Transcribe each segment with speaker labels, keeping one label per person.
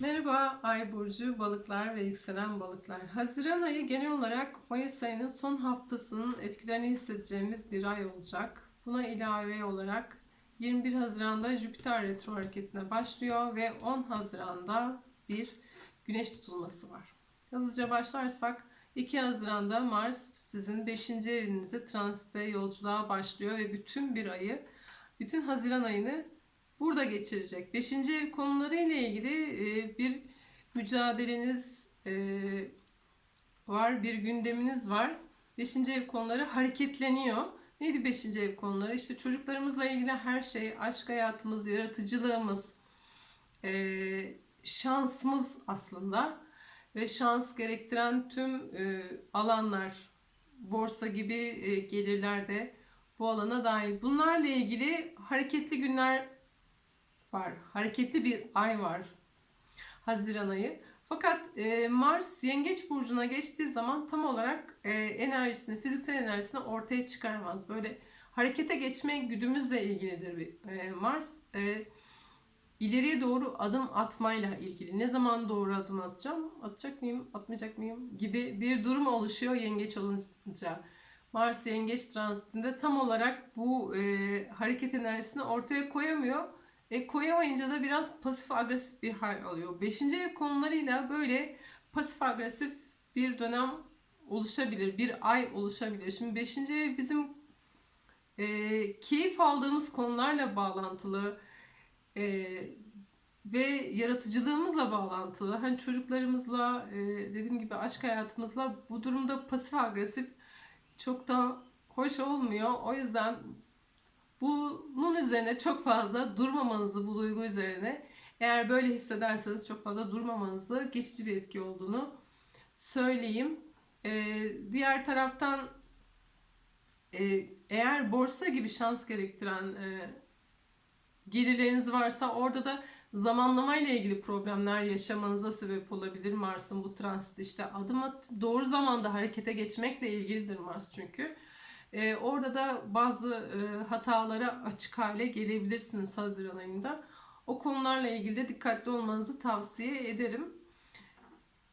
Speaker 1: Merhaba Ay burcu balıklar ve yükselen balıklar. Haziran ayı genel olarak Mayıs ayının son haftasının etkilerini hissedeceğimiz bir ay olacak. Buna ilave olarak 21 Haziran'da Jüpiter retro hareketine başlıyor ve 10 Haziran'da bir güneş tutulması var. Hızlıca başlarsak 2 Haziran'da Mars sizin 5. evinize transite yolculuğa başlıyor ve bütün bir ayı, bütün Haziran ayını burada geçirecek. Beşinci ev konuları ile ilgili e, bir mücadeleniz e, var, bir gündeminiz var. Beşinci ev konuları hareketleniyor. Neydi beşinci ev konuları? İşte çocuklarımızla ilgili her şey, aşk hayatımız, yaratıcılığımız, e, şansımız aslında ve şans gerektiren tüm alanlar, borsa gibi gelirler de bu alana dahil. Bunlarla ilgili hareketli günler var. Hareketli bir ay var. Haziran ayı. Fakat e, Mars Yengeç burcuna geçtiği zaman tam olarak e, enerjisini, fiziksel enerjisini ortaya çıkarmaz. Böyle harekete geçme güdümüzle ilgilidir bir e, Mars. E, ileriye doğru adım atmayla ilgili. Ne zaman doğru adım atacağım? Atacak mıyım, atmayacak mıyım gibi bir durum oluşuyor yengeç olunca. Mars yengeç transitinde tam olarak bu e, hareket enerjisini ortaya koyamıyor. E, koyamayınca da biraz pasif agresif bir hal alıyor. Beşinci ev konularıyla böyle pasif agresif bir dönem oluşabilir. Bir ay oluşabilir. Şimdi beşinci ev bizim e, keyif aldığımız konularla bağlantılı e, ve yaratıcılığımızla bağlantılı. Hani çocuklarımızla, e, dediğim gibi aşk hayatımızla bu durumda pasif agresif çok da hoş olmuyor. O yüzden bunun üzerine çok fazla durmamanızı bu duygu üzerine eğer böyle hissederseniz çok fazla durmamanızı geçici bir etki olduğunu söyleyeyim. Ee, diğer taraftan e, eğer borsa gibi şans gerektiren e, gelirleriniz varsa orada da zamanlama ile ilgili problemler yaşamanıza sebep olabilir Mars'ın bu transit işte adım at doğru zamanda harekete geçmekle ilgilidir Mars çünkü. Ee, orada da bazı e, hatalara açık hale gelebilirsiniz Haziran ayında. O konularla ilgili de dikkatli olmanızı tavsiye ederim.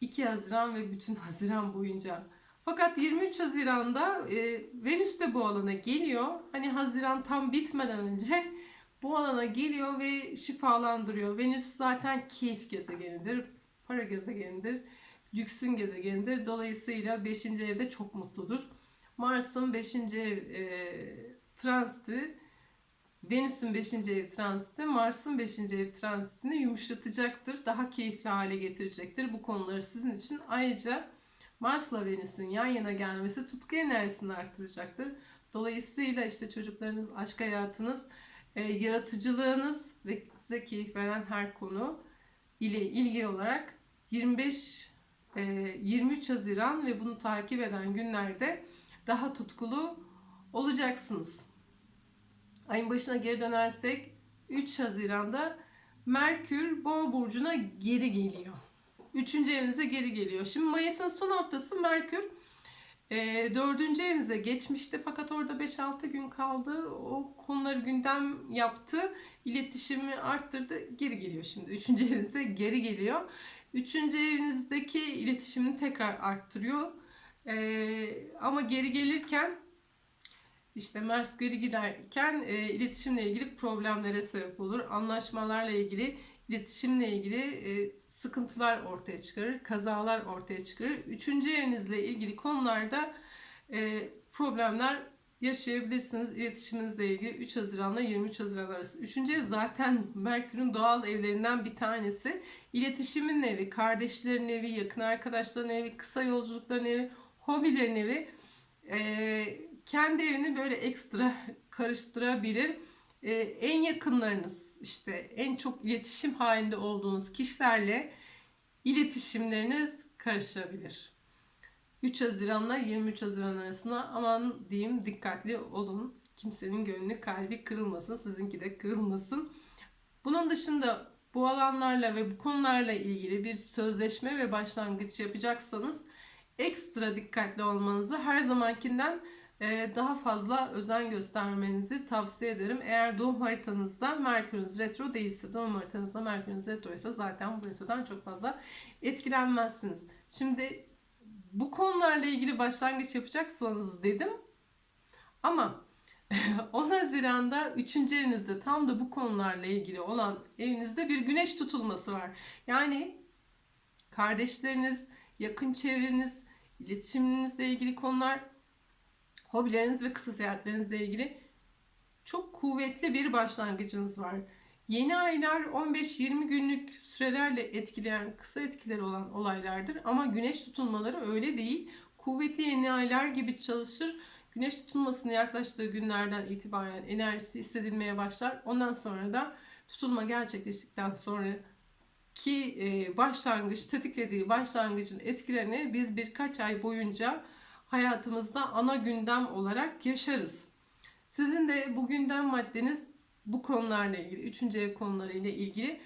Speaker 1: 2 Haziran ve bütün Haziran boyunca. Fakat 23 Haziran'da e, Venüs de bu alana geliyor. Hani Haziran tam bitmeden önce bu alana geliyor ve şifalandırıyor. Venüs zaten keyif gezegenidir, para gezegenidir, lüksün gezegenidir. Dolayısıyla 5. evde çok mutludur. Mars'ın 5. ev e, transiti, Venüs'ün 5. ev transiti, Mars'ın 5. ev transitini yumuşatacaktır. Daha keyifli hale getirecektir bu konuları sizin için. Ayrıca Mars'la Venüs'ün yan yana gelmesi tutku enerjisini arttıracaktır. Dolayısıyla işte çocuklarınız, aşk hayatınız, e, yaratıcılığınız ve size keyif veren her konu ile ilgili olarak 25 e, 23 Haziran ve bunu takip eden günlerde daha tutkulu olacaksınız. Ayın başına geri dönersek 3 Haziran'da Merkür Boğa burcuna geri geliyor. Üçüncü evinize geri geliyor. Şimdi Mayıs'ın son haftası Merkür e, dördüncü evinize geçmişti fakat orada 5-6 gün kaldı. O konuları gündem yaptı. İletişimi arttırdı. Geri geliyor şimdi. Üçüncü evinize geri geliyor. Üçüncü evinizdeki iletişimini tekrar arttırıyor. Ee, ama geri gelirken işte Mars geri giderken e, iletişimle ilgili problemlere sebep olur. Anlaşmalarla ilgili, iletişimle ilgili e, sıkıntılar ortaya çıkarır, kazalar ortaya çıkarır. Üçüncü evinizle ilgili konularda e, problemler yaşayabilirsiniz iletişiminizle ilgili 3 Haziran'la 23 Haziran arası. Üçüncü ev zaten Merkür'ün doğal evlerinden bir tanesi. İletişimin evi, kardeşlerin evi, yakın arkadaşların evi, kısa yolculukların evi, hobilerin evi e, kendi evini böyle ekstra karıştırabilir. E, en yakınlarınız işte en çok iletişim halinde olduğunuz kişilerle iletişimleriniz karışabilir. 3 Haziran'la 23 Haziran arasında aman diyeyim dikkatli olun. Kimsenin gönlü kalbi kırılmasın, sizinki de kırılmasın. Bunun dışında bu alanlarla ve bu konularla ilgili bir sözleşme ve başlangıç yapacaksanız ekstra dikkatli olmanızı her zamankinden e, daha fazla özen göstermenizi tavsiye ederim. Eğer doğum haritanızda Merkür'ünüz retro değilse, doğum haritanızda Merkür'ünüz retro ise zaten bu retrodan çok fazla etkilenmezsiniz. Şimdi bu konularla ilgili başlangıç yapacaksanız dedim. Ama 10 Haziran'da 3. evinizde tam da bu konularla ilgili olan evinizde bir güneş tutulması var. Yani kardeşleriniz, yakın çevreniz, iletişiminizle ilgili konular, hobileriniz ve kısa seyahatlerinizle ilgili çok kuvvetli bir başlangıcınız var. Yeni aylar 15-20 günlük sürelerle etkileyen, kısa etkileri olan olaylardır. Ama güneş tutulmaları öyle değil. Kuvvetli yeni aylar gibi çalışır. Güneş tutulmasına yaklaştığı günlerden itibaren enerjisi hissedilmeye başlar. Ondan sonra da tutulma gerçekleştikten sonra ki e, başlangıç, tetiklediği başlangıcın etkilerini biz birkaç ay boyunca hayatımızda ana gündem olarak yaşarız. Sizin de bu gündem maddeniz bu konularla ilgili, üçüncü ev konularıyla ilgili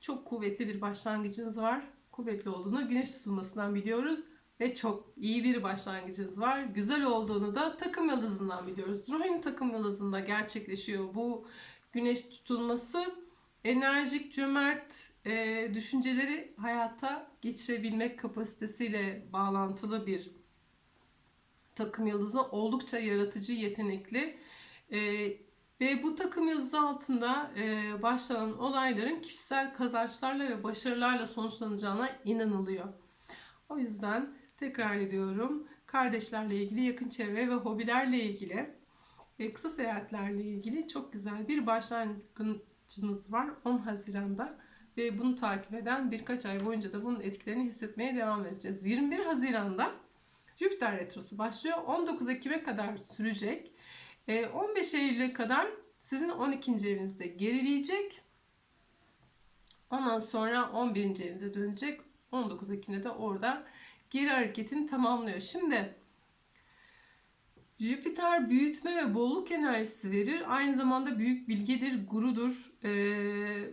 Speaker 1: çok kuvvetli bir başlangıcınız var. Kuvvetli olduğunu güneş tutulmasından biliyoruz ve çok iyi bir başlangıcınız var. Güzel olduğunu da takım yıldızından biliyoruz. Ruhani takım yıldızında gerçekleşiyor bu güneş tutulması. Enerjik, cömert e, düşünceleri hayata geçirebilmek kapasitesiyle bağlantılı bir takım yıldızı. Oldukça yaratıcı, yetenekli. E, ve bu takım yıldızı altında e, başlanan olayların kişisel kazançlarla ve başarılarla sonuçlanacağına inanılıyor. O yüzden tekrar ediyorum kardeşlerle ilgili, yakın çevre ve hobilerle ilgili, e, kısa seyahatlerle ilgili çok güzel bir başlangıcınız var 10 Haziran'da ve bunu takip eden birkaç ay boyunca da bunun etkilerini hissetmeye devam edeceğiz. 21 Haziran'da Jüpiter Retrosu başlıyor. 19 Ekim'e kadar sürecek. 15 Eylül'e kadar sizin 12. evinizde gerileyecek. Ondan sonra 11. evinize dönecek. 19 Ekim'de de orada geri hareketini tamamlıyor. Şimdi Jüpiter büyütme ve bolluk enerjisi verir. Aynı zamanda büyük bilgedir, gurudur. Ee,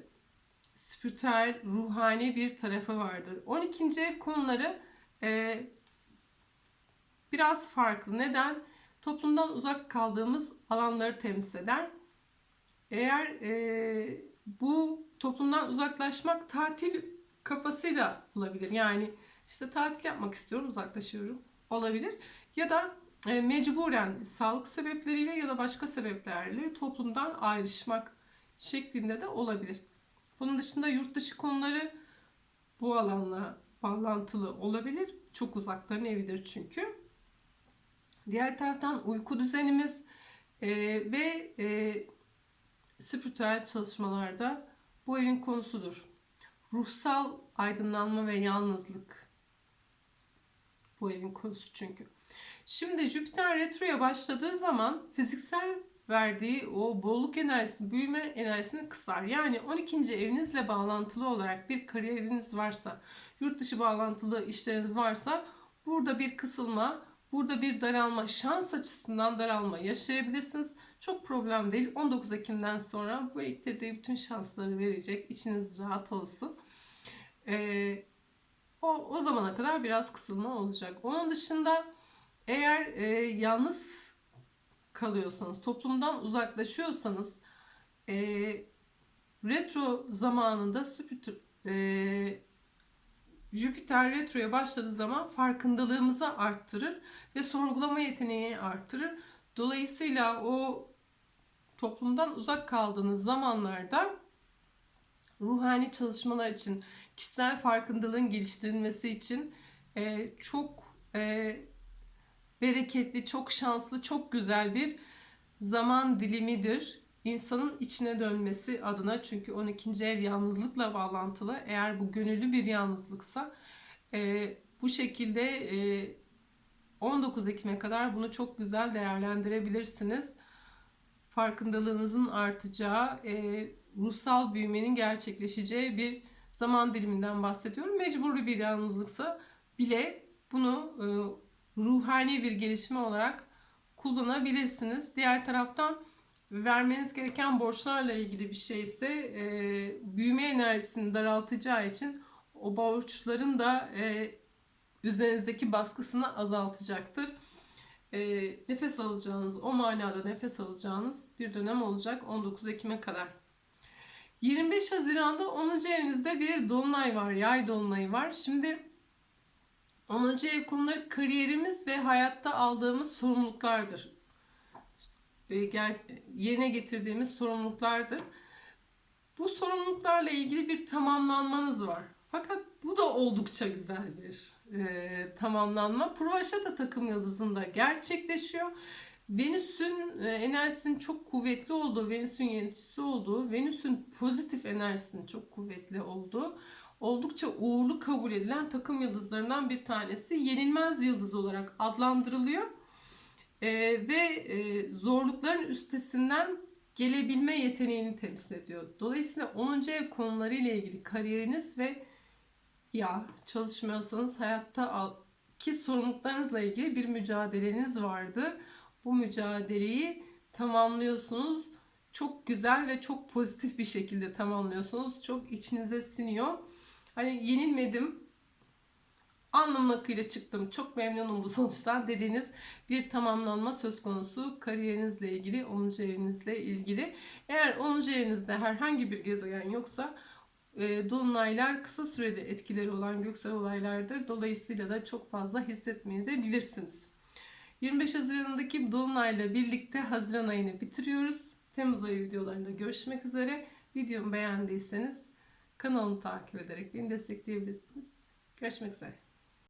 Speaker 1: spiritüel, ruhani bir tarafı vardır. 12. ev konuları e, biraz farklı. Neden? Toplumdan uzak kaldığımız alanları temsil eder. Eğer e, bu toplumdan uzaklaşmak tatil kafasıyla olabilir. Yani işte tatil yapmak istiyorum, uzaklaşıyorum olabilir. Ya da e, mecburen sağlık sebepleriyle ya da başka sebeplerle toplumdan ayrışmak şeklinde de olabilir. Bunun dışında yurt dışı konuları bu alanla bağlantılı olabilir. Çok uzakların evidir çünkü. Diğer taraftan uyku düzenimiz e, ve e, spiritüel çalışmalarda bu evin konusudur. Ruhsal aydınlanma ve yalnızlık bu evin konusu çünkü. Şimdi Jüpiter retroya başladığı zaman fiziksel verdiği o bolluk enerjisi, büyüme enerjisini kısar. Yani 12. evinizle bağlantılı olarak bir kariyeriniz varsa, yurt dışı bağlantılı işleriniz varsa burada bir kısılma, burada bir daralma, şans açısından daralma yaşayabilirsiniz. Çok problem değil. 19 Ekim'den sonra bu iktirdiği bütün şansları verecek. İçiniz rahat olsun. Ee, o, o zamana kadar biraz kısılma olacak. Onun dışında eğer e, yalnız kalıyorsanız, toplumdan uzaklaşıyorsanız e, retro zamanında Jüpiter, e, Jüpiter retroya başladığı zaman farkındalığımızı arttırır ve sorgulama yeteneğini arttırır. Dolayısıyla o toplumdan uzak kaldığınız zamanlarda ruhani çalışmalar için, kişisel farkındalığın geliştirilmesi için e, çok e, bereketli, çok şanslı, çok güzel bir zaman dilimidir. İnsanın içine dönmesi adına çünkü 12. ev yalnızlıkla bağlantılı. Eğer bu gönüllü bir yalnızlıksa e, bu şekilde e, 19 Ekim'e kadar bunu çok güzel değerlendirebilirsiniz. Farkındalığınızın artacağı, e, ruhsal büyümenin gerçekleşeceği bir zaman diliminden bahsediyorum. Mecburi bir yalnızlıksa bile bunu e, ruhani bir gelişme olarak kullanabilirsiniz. Diğer taraftan vermeniz gereken borçlarla ilgili bir şey ise e, büyüme enerjisini daraltacağı için o borçların da e, üzerinizdeki baskısını azaltacaktır. e, nefes alacağınız, o manada nefes alacağınız bir dönem olacak 19 Ekim'e kadar. 25 Haziran'da 10. evinizde bir dolunay var, yay dolunayı var. Şimdi 10. ev konuları kariyerimiz ve hayatta aldığımız sorumluluklardır. Yerine getirdiğimiz sorumluluklardır. Bu sorumluluklarla ilgili bir tamamlanmanız var. Fakat bu da oldukça güzel bir e, tamamlanma. Purvaşata takım yıldızında gerçekleşiyor. Venüs'ün e, enerjisinin çok kuvvetli olduğu, Venüs'ün yöneticisi olduğu, Venüs'ün pozitif enerjisinin çok kuvvetli olduğu, oldukça uğurlu kabul edilen takım yıldızlarından bir tanesi. Yenilmez yıldız olarak adlandırılıyor. E, ve e, zorlukların üstesinden gelebilme yeteneğini temsil ediyor. Dolayısıyla 10. ev konuları ile ilgili kariyeriniz ve ya çalışmıyorsanız hayatta al- ki sorumluluklarınızla ilgili bir mücadeleniz vardı. Bu mücadeleyi tamamlıyorsunuz. Çok güzel ve çok pozitif bir şekilde tamamlıyorsunuz. Çok içinize siniyor. Hani yenilmedim. Alnımın akıyla çıktım. Çok memnunum bu sonuçtan dediğiniz bir tamamlanma söz konusu kariyerinizle ilgili, 10. evinizle ilgili. Eğer 10. evinizde herhangi bir gezegen yoksa e, dolunaylar kısa sürede etkileri olan göksel olaylardır. Dolayısıyla da çok fazla hissetmeyebilirsiniz. 25 Haziran'daki dolunayla birlikte Haziran ayını bitiriyoruz. Temmuz ayı videolarında görüşmek üzere. Videomu beğendiyseniz kanalımı takip ederek beni destekleyebilirsiniz. Görüşmek üzere.